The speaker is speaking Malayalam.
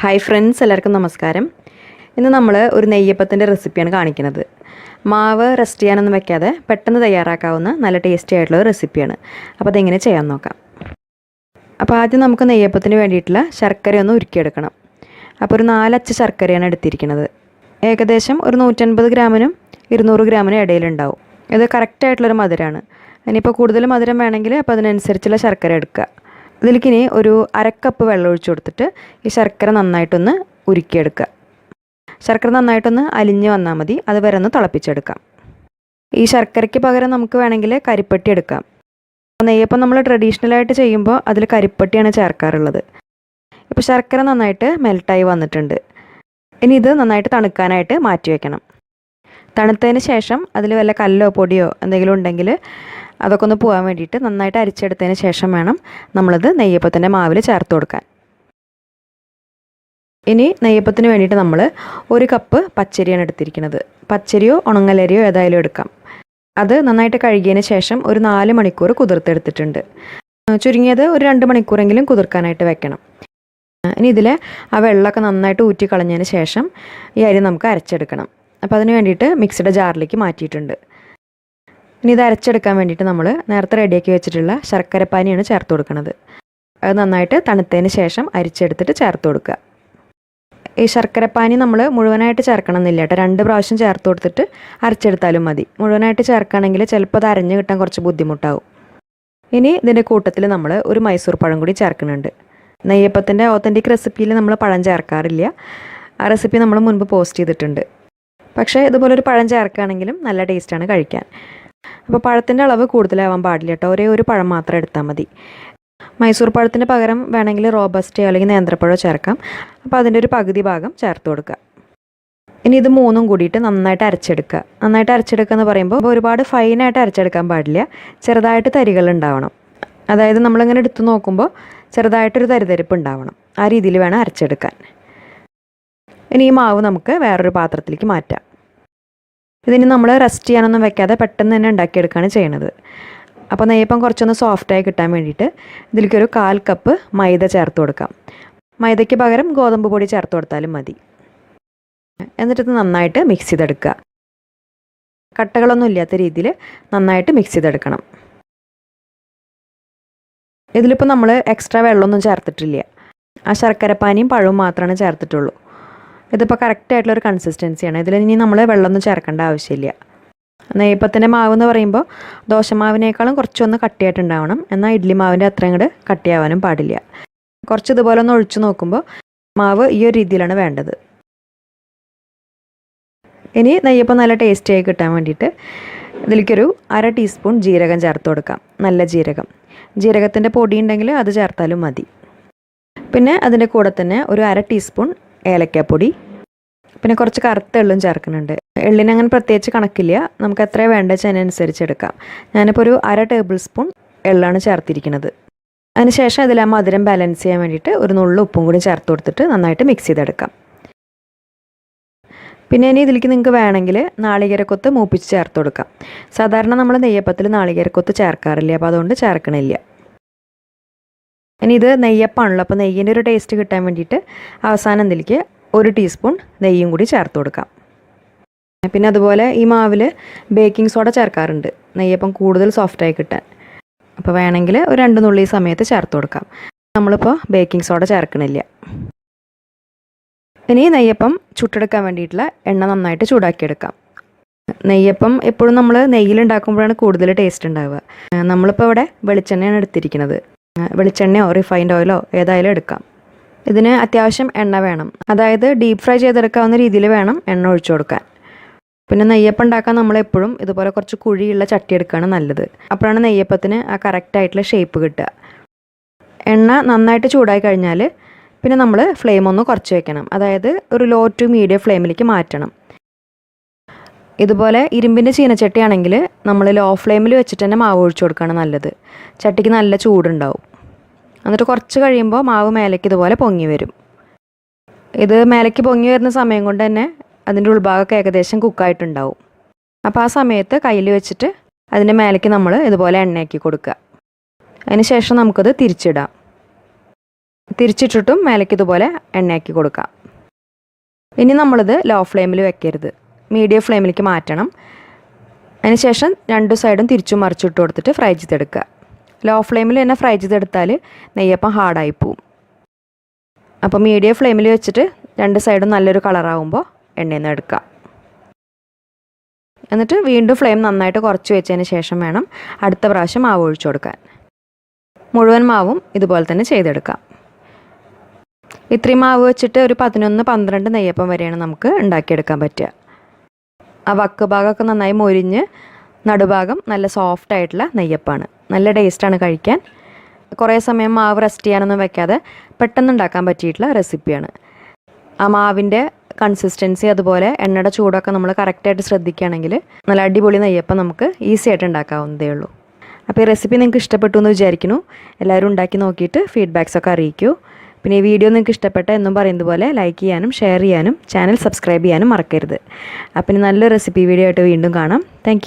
ഹായ് ഫ്രണ്ട്സ് എല്ലാവർക്കും നമസ്കാരം. ഇന്ന് നമ്മൾ ഒരു നെയ്യപ്പത്തിന്റെ റെസിപ്പിയാണ് കാണിക്കുന്നത്. മാവ് റെസ്റ്റ് ചെയ്യാനൊന്നും വെക്കാതെ പെട്ടെന്ന് തയ്യാറാക്കാവുന്ന നല്ല ടേസ്റ്റി ആയിട്ടുള്ള ഒരു റെസിപ്പിയാണ് അപ്പോൾ അതെങ്ങനെ ചെയ്യാൻ നോക്കാം. അപ്പോൾ ആദ്യം നമുക്ക് നെയ്യപ്പത്തിന് വേണ്ടിയിട്ടുള്ള ശർക്കര ഒന്ന് ഉരുക്കിയെടുക്കണം. അപ്പോൾ ഒരു നാലച്ച് ശർക്കരയാണ് എടുത്തിരിക്കുന്നത്. ഏകദേശം ഒരു നൂറ്റൻപത് ഗ്രാമിനും ഇരുന്നൂറ് ഗ്രാമിനും ഇടയിലുണ്ടാവും. ഇത് കറക്റ്റായിട്ടുള്ളൊരു മധുരമാണ് ഇനിയിപ്പോൾ കൂടുതൽ മധുരം വേണമെങ്കിൽ അപ്പോൾ അതിനനുസരിച്ചുള്ള ശർക്കര എടുക്കുക. ഇതിലേക്ക് ഇനി ഒരു അരക്കപ്പ് വെള്ളം ഒഴിച്ചു കൊടുത്തിട്ട് ഈ ശർക്കര നന്നായിട്ടൊന്ന് ഉരുക്കിയെടുക്കുക. ശർക്കര നന്നായിട്ടൊന്ന് അലിഞ്ഞ് വന്നാൽ മതി. അത് വരെ ഒന്ന് തിളപ്പിച്ചെടുക്കാം. ഈ ശർക്കരയ്ക്ക് പകരം നമുക്ക് വേണമെങ്കിൽ കരിപ്പട്ടി എടുക്കാം. നെയ്യപ്പം നമ്മൾ ട്രഡീഷണലായിട്ട് ചെയ്യുമ്പോൾ അതിൽ കരിപ്പട്ടിയാണ് ചേർക്കാറുള്ളത്. ഇപ്പോൾ ശർക്കര നന്നായിട്ട് മെൽട്ടായി വന്നിട്ടുണ്ട്. ഇനി ഇത് നന്നായിട്ട് തണുക്കാനായിട്ട് മാറ്റി വയ്ക്കണം തണുത്തതിന് ശേഷം അതിൽ വല്ല കല്ലോ പൊടിയോ എന്തെങ്കിലും ഉണ്ടെങ്കിൽ അതൊക്കെ ഒന്ന് പോകാൻ വേണ്ടിയിട്ട് നന്നായിട്ട് അരിച്ചെടുത്തതിന് ശേഷം വേണം നമ്മളത് നെയ്യപ്പത്തിന്റെ മാവിൽ ചേർത്ത് കൊടുക്കാൻ. ഇനി നെയ്യപ്പത്തിന് വേണ്ടിയിട്ട് നമ്മൾ ഒരു കപ്പ് പച്ചരിയാണ് എടുത്തിരിക്കുന്നത്. പച്ചരിയോ ഉണങ്ങലരിയോ ഏതായാലും എടുക്കാം. അത് നന്നായിട്ട് കഴുകിയതിന് ശേഷം ഒരു നാല് മണിക്കൂർ കുതിർത്തെടുത്തിട്ടുണ്ട്. ചുരുങ്ങിയത് ഒരു രണ്ട് മണിക്കൂറെങ്കിലും കുതിർക്കാനായിട്ട് വെക്കണം. ഇനി ഇതിൽ ആ വെള്ളമൊക്കെ നന്നായിട്ട് ഊറ്റി കളഞ്ഞതിന് ശേഷം ഈ അരി നമുക്ക് അരച്ചെടുക്കണം. അപ്പോൾ അതിന് വേണ്ടിയിട്ട് മിക്സിയുടെ ജാറിലേക്ക് മാറ്റിയിട്ടുണ്ട്. ഇനി ഇത് അരച്ചെടുക്കാൻ വേണ്ടിയിട്ട് നമ്മൾ നേരത്തെ റെഡിയാക്കി വെച്ചിട്ടുള്ള ശർക്കര ശർക്കരപ്പാനിയാണ് ചേർത്ത് കൊടുക്കുന്നത് അത് നന്നായിട്ട് തണുത്തതിന് ശേഷം അരിച്ചെടുത്തിട്ട് ചേർത്ത് കൊടുക്കുക. ഈ ശർക്കരപ്പാനി നമ്മൾ മുഴുവനായിട്ട് ചേർക്കണം എന്നില്ല കേട്ടോ. രണ്ട് പ്രാവശ്യം ചേർത്ത് കൊടുത്തിട്ട് അരച്ചെടുത്താലും മതി. മുഴുവനായിട്ട് ചേർക്കുകയാണെങ്കിൽ ചിലപ്പോൾ അത് അരഞ്ഞ് കിട്ടാൻ കുറച്ച് ബുദ്ധിമുട്ടാവും. ഇനി ഇതിന്റെ കൂട്ടത്തിൽ നമ്മൾ ഒരു മൈസൂർ പഴം കൂടി ചേർക്കുന്നുണ്ട്. നെയ്യപ്പത്തിന്റെ ഓത്തന്റിക് റെസിപ്പിയിൽ നമ്മൾ പഴം ചേർക്കാറില്ല. ആ റെസിപ്പി നമ്മൾ മുൻപ് പോസ്റ്റ് ചെയ്തിട്ടുണ്ട്. പക്ഷേ ഇതുപോലെ ഒരു പഴം ചേർക്കുകയാണെങ്കിലും നല്ല ടേസ്റ്റാണ് കഴിക്കാൻ. അപ്പോൾ പഴത്തിന്റെ അളവ് കൂടുതലാവാൻ പാടില്ല കേട്ടോ ഒരേ ഒരു പഴം മാത്രം എടുത്താൽ മതി. മൈസൂർ പഴത്തിന് പകരം വേണമെങ്കിൽ റോബസ്റ്റയോ അല്ലെങ്കിൽ നേന്ത്രപ്പഴമോ ചേർക്കാം. അപ്പോൾ അതിന്റെ ഒരു പകുതി ഭാഗം ചേർത്ത് കൊടുക്കുക. ഇനി ഇത് മൂന്നും കൂടിയിട്ട് നന്നായിട്ട് അരച്ചെടുക്കുക. നന്നായിട്ട് അരച്ചെടുക്കുക എന്ന് പറയുമ്പോൾ ഒരുപാട് ഫൈനായിട്ട് അരച്ചെടുക്കാൻ പാടില്ല. ചെറുതായിട്ട് തരികൾ ഉണ്ടാവണം. അതായത് നമ്മളിങ്ങനെ എടുത്തു നോക്കുമ്പോൾ ചെറുതായിട്ടൊരു തരിതരിപ്പ് ഉണ്ടാവണം. ആ രീതിയിൽ വേണം അരച്ചെടുക്കാൻ. ഇനി ഈ മാവ് നമുക്ക് വേറൊരു പാത്രത്തിലേക്ക് മാറ്റാം. ഇതിന് നമ്മൾ റെസ്റ്റ് ചെയ്യാനൊന്നും വെക്കാതെ പെട്ടെന്ന് തന്നെ ഉണ്ടാക്കിയെടുക്കുകയാണ് ചെയ്യണത് അപ്പോൾ നെയ്യപ്പം കുറച്ചൊന്ന് സോഫ്റ്റായി കിട്ടാൻ വേണ്ടിയിട്ട് ഇതിലേക്കൊരു കാൽ കപ്പ് മൈദ ചേർത്ത് കൊടുക്കാം. മൈദയ്ക്ക് പകരം ഗോതമ്പ് പൊടി ചേർത്ത് കൊടുത്താലും മതി. എന്നിട്ട് ഇത് നന്നായിട്ട് മിക്സ് ചെയ്തെടുക്കുക. കട്ടകളൊന്നും ഇല്ലാത്ത രീതിയിൽ നന്നായിട്ട് മിക്സ് ചെയ്തെടുക്കണം. ഇതിലിപ്പോൾ നമ്മൾ എക്സ്ട്രാ വെള്ളമൊന്നും ചേർത്തിട്ടില്ല. ആ ശർക്കരപ്പാനിയും പഴവും മാത്രമാണ് ചേർത്തിട്ടുള്ളൂ. ഇതിപ്പോൾ കറക്റ്റ് ആയിട്ടുള്ള ഒരു കൺസിസ്റ്റൻസിയാണ് ഇതിൽ ഇനി നമ്മൾ വെള്ളമൊന്നും ചേർക്കേണ്ട ആവശ്യമില്ല. നെയ്യപ്പത്തിന്റെ മാവ് എന്ന് പറയുമ്പോൾ ദോശമാവിനേക്കാളും കുറച്ചൊന്ന് കട്ടിയായിട്ടുണ്ടാവണം. എന്നാൽ ഇഡ്ഡലി മാവിന്റെ അത്രയും കൂടെ കട്ടിയാവാനും പാടില്ല. കുറച്ച് ഇതുപോലെ ഒന്ന് ഒഴിച്ചു നോക്കുമ്പോൾ മാവ് ഈ ഒരു രീതിയിലാണ് വേണ്ടത്. ഇനി നെയ്യപ്പം നല്ല ടേസ്റ്റിയായി കിട്ടാൻ വേണ്ടിയിട്ട് ഇതിലേക്കൊരു അര ടീസ്പൂൺ ജീരകം ചേർത്ത് കൊടുക്കാം. നല്ല ജീരകം. ജീരകത്തിന്റെ പൊടി ഉണ്ടെങ്കിൽ അത് ചേർത്താലും മതി. പിന്നെ അതിന്റെ കൂടെ തന്നെ ഒരു അര ടീസ്പൂൺ ഏലക്കാപ്പൊടി പിന്നെ കുറച്ച് കറുത്ത എള്ളും ചേർക്കുന്നുണ്ട്. എള്ളിന് അങ്ങനെ പ്രത്യേകിച്ച് കണക്കില്ല. നമുക്ക് എത്ര വേണ്ട വെച്ചാൽ അതിനനുസരിച്ച് എടുക്കാം. ഞാനിപ്പോൾ ഒരു അര ടേബിൾ സ്പൂൺ എള്ളാണ് ചേർത്തിരിക്കുന്നത്. അതിനുശേഷം അതിൽ ആ മധുരം ബാലൻസ് ചെയ്യാൻ വേണ്ടിയിട്ട് ഒരു നുള്ളു ഉപ്പും കൂടി ചേർത്ത് കൊടുത്തിട്ട് നന്നായിട്ട് മിക്സ് ചെയ്തെടുക്കാം. പിന്നെ ഇനി ഇതിലേക്ക് നിങ്ങൾക്ക് വേണമെങ്കിൽ നാളികേരക്കൊത്ത് മൂപ്പിച്ച് ചേർത്ത് കൊടുക്കാം. സാധാരണ നമ്മൾ നെയ്യപ്പത്തിൽ നാളികേരക്കൊത്ത് ചേർക്കാറില്ല? അപ്പോൾ അതുകൊണ്ട് ചേർക്കണില്ല. ഇനി ഇത് നെയ്യപ്പാണല്ലോ. അപ്പോൾ നെയ്യിന്റെ ഒരു ടേസ്റ്റ് കിട്ടാൻ വേണ്ടിയിട്ട് അവസാനം ഇതിലേക്ക് ഒരു ടീസ്പൂൺ നെയ്യും കൂടി ചേർത്ത് കൊടുക്കാം. പിന്നെ അതുപോലെ ഈ മാവിൽ ബേക്കിംഗ് സോഡ ചേർക്കാറുണ്ട്. നെയ്യപ്പം കൂടുതൽ സോഫ്റ്റായി കിട്ടാൻ. അപ്പോൾ വേണമെങ്കിൽ ഒരു രണ്ട് നുള്ളി സമയത്ത് ചേർത്ത് കൊടുക്കാം. നമ്മളിപ്പോൾ ബേക്കിംഗ് സോഡ ചേർക്കണില്ല. ഇനി നെയ്യപ്പം ചുട്ടെടുക്കാൻ വേണ്ടിയിട്ടുള്ള എണ്ണ നന്നായിട്ട് ചൂടാക്കിയെടുക്കാം. നെയ്യപ്പം എപ്പോഴും നമ്മൾ നെയ്യിലുണ്ടാക്കുമ്പോഴാണ് കൂടുതൽ ടേസ്റ്റ് ഉണ്ടാവുക. നമ്മളിപ്പോൾ ഇവിടെ വെളിച്ചെണ്ണയാണ് എടുത്തിരിക്കുന്നത്. വെളിച്ചെണ്ണയോ റിഫൈൻഡ് ഓയിലോ ഏതായാലും എടുക്കാം. ഇതിന് അത്യാവശ്യം എണ്ണ വേണം. അതായത് ഡീപ്പ് ഫ്രൈ ചെയ്തെടുക്കാവുന്ന രീതിയിൽ വേണം എണ്ണ ഒഴിച്ചു കൊടുക്കാൻ. പിന്നെ നെയ്യപ്പം ഉണ്ടാക്കാൻ നമ്മളെപ്പോഴും ഇതുപോലെ കുറച്ച് കുഴിയുള്ള ചട്ടി എടുക്കുകയാണ് നല്ലത്. അപ്പോഴാണ് നെയ്യപ്പത്തിന് ആ കറക്റ്റ് ആയിട്ടുള്ള ഷേപ്പ് കിട്ടുക. എണ്ണ നന്നായിട്ട് ചൂടായി കഴിഞ്ഞാൽ പിന്നെ നമ്മൾ ഫ്ലെയിം ഒന്ന് കുറച്ച് വെക്കണം. അതായത് ഒരു ലോ ടു മീഡിയം ഫ്ലെയിമിലേക്ക് മാറ്റണം. ഇതുപോലെ ഇരുമ്പിന്റെ ചീനച്ചട്ടിയാണെങ്കിൽ നമ്മൾ ലോ ഫ്ലെയിമിൽ വെച്ചിട്ട് തന്നെ മാവ് ഒഴിച്ചു കൊടുക്കുകയാണ് നല്ലത്. ചട്ടിക്ക് നല്ല ചൂടുണ്ടാവും. എന്നിട്ട് കുറച്ച് കഴിയുമ്പോൾ മാവ് മേലേക്ക് ഇതുപോലെ പൊങ്ങി വരും. ഇത് മേലേക്ക് പൊങ്ങി വരുന്ന സമയം കൊണ്ട് തന്നെ അതിന്റെ ഉൾഭാഗമൊക്കെ ഏകദേശം കുക്കായിട്ടുണ്ടാവും അപ്പോൾ ആ സമയത്ത് കയ്യിൽ വെച്ചിട്ട് അതിന്റെ മേലേക്ക് നമ്മൾ ഇതുപോലെ എണ്ണയാക്കി കൊടുക്കുക. അതിന് ശേഷം നമുക്കത് തിരിച്ചിടാം. തിരിച്ചിട്ടിട്ടും മേലേക്ക് ഇതുപോലെ എണ്ണയാക്കി കൊടുക്കാം. ഇനി നമ്മളിത് ലോ ഫ്ലെയിമിൽ വെക്കരുത്. മീഡിയം ഫ്ലെയിമിലേക്ക് മാറ്റണം. അതിനുശേഷം രണ്ട് സൈഡും തിരിച്ചും മറിച്ചിട്ട് കൊടുത്തിട്ട് ഫ്രൈ ചെയ്തെടുക്കുക. ലോ ഫ്ലെയിമിൽ തന്നെ ഫ്രൈ ചെയ്തെടുത്താൽ നെയ്യപ്പം ഹാർഡായി പോവും. അപ്പോൾ മീഡിയം ഫ്ലെയിമിൽ വെച്ചിട്ട് രണ്ട് സൈഡും നല്ലൊരു കളറാവുമ്പോൾ എണ്ണയിൽ നിന്ന് എടുക്കാം എന്നിട്ട് വീണ്ടും ഫ്ലെയിം നന്നായിട്ട് കുറച്ച് വെച്ചതിന് ശേഷം വേണം അടുത്ത പ്രാവശ്യം മാവ് ഒഴിച്ചു കൊടുക്കാൻ. മുഴുവൻ മാവും ഇതുപോലെ തന്നെ ചെയ്തെടുക്കാം. ഇത്രയും മാവ് വെച്ചിട്ട് ഒരു പതിനൊന്ന് പന്ത്രണ്ട് നെയ്യപ്പം വരെയാണ് നമുക്ക് ഉണ്ടാക്കിയെടുക്കാൻ പറ്റുക. ആ വക്ക് ഭാഗമൊക്കെ നന്നായി മൊരിഞ്ഞ് നടുഭാഗം നല്ല സോഫ്റ്റ് ആയിട്ടുള്ള നെയ്യപ്പാണ്. നല്ല ടേസ്റ്റാണ് കഴിക്കാൻ. കുറേ സമയം മാവ് റെസ്റ്റ് ചെയ്യാനൊന്നും വെക്കാതെ പെട്ടെന്ന് ഉണ്ടാക്കാൻ പറ്റിയിട്ടുള്ള റെസിപ്പിയാണ് ആ മാവിന്റെ കൺസിസ്റ്റൻസി അതുപോലെ എണ്ണയുടെ ചൂടൊക്കെ നമ്മൾ കറക്റ്റായിട്ട് ശ്രദ്ധിക്കുകയാണെങ്കിൽ നല്ല അടിപൊളി നെയ്യപ്പം നമുക്ക് ഈസി ആയിട്ട് ഉണ്ടാക്കാവുന്നതേ ഉള്ളൂ. അപ്പോൾ ഈ റെസിപ്പി നിങ്ങൾക്ക് ഇഷ്ടപ്പെട്ടു എന്ന് വിചാരിക്കുന്നു. എല്ലാവരും ഉണ്ടാക്കി നോക്കിയിട്ട് ഫീഡ്ബാക്സ് ഒക്കെ അറിയിക്കൂ. പിന്നെ ഈ വീഡിയോ നിങ്ങൾക്ക് ഇഷ്ടപ്പെട്ട എന്നും പറയുന്നത് പോലെ ലൈക്ക് ചെയ്യാനും ഷെയർ ചെയ്യാനും ചാനൽ സബ്സ്ക്രൈബ് ചെയ്യാനും മറക്കരുത്. അപ്പം നല്ലൊരു റെസിപ്പി വീഡിയോ ആയിട്ട് വീണ്ടും കാണാം. താങ്ക്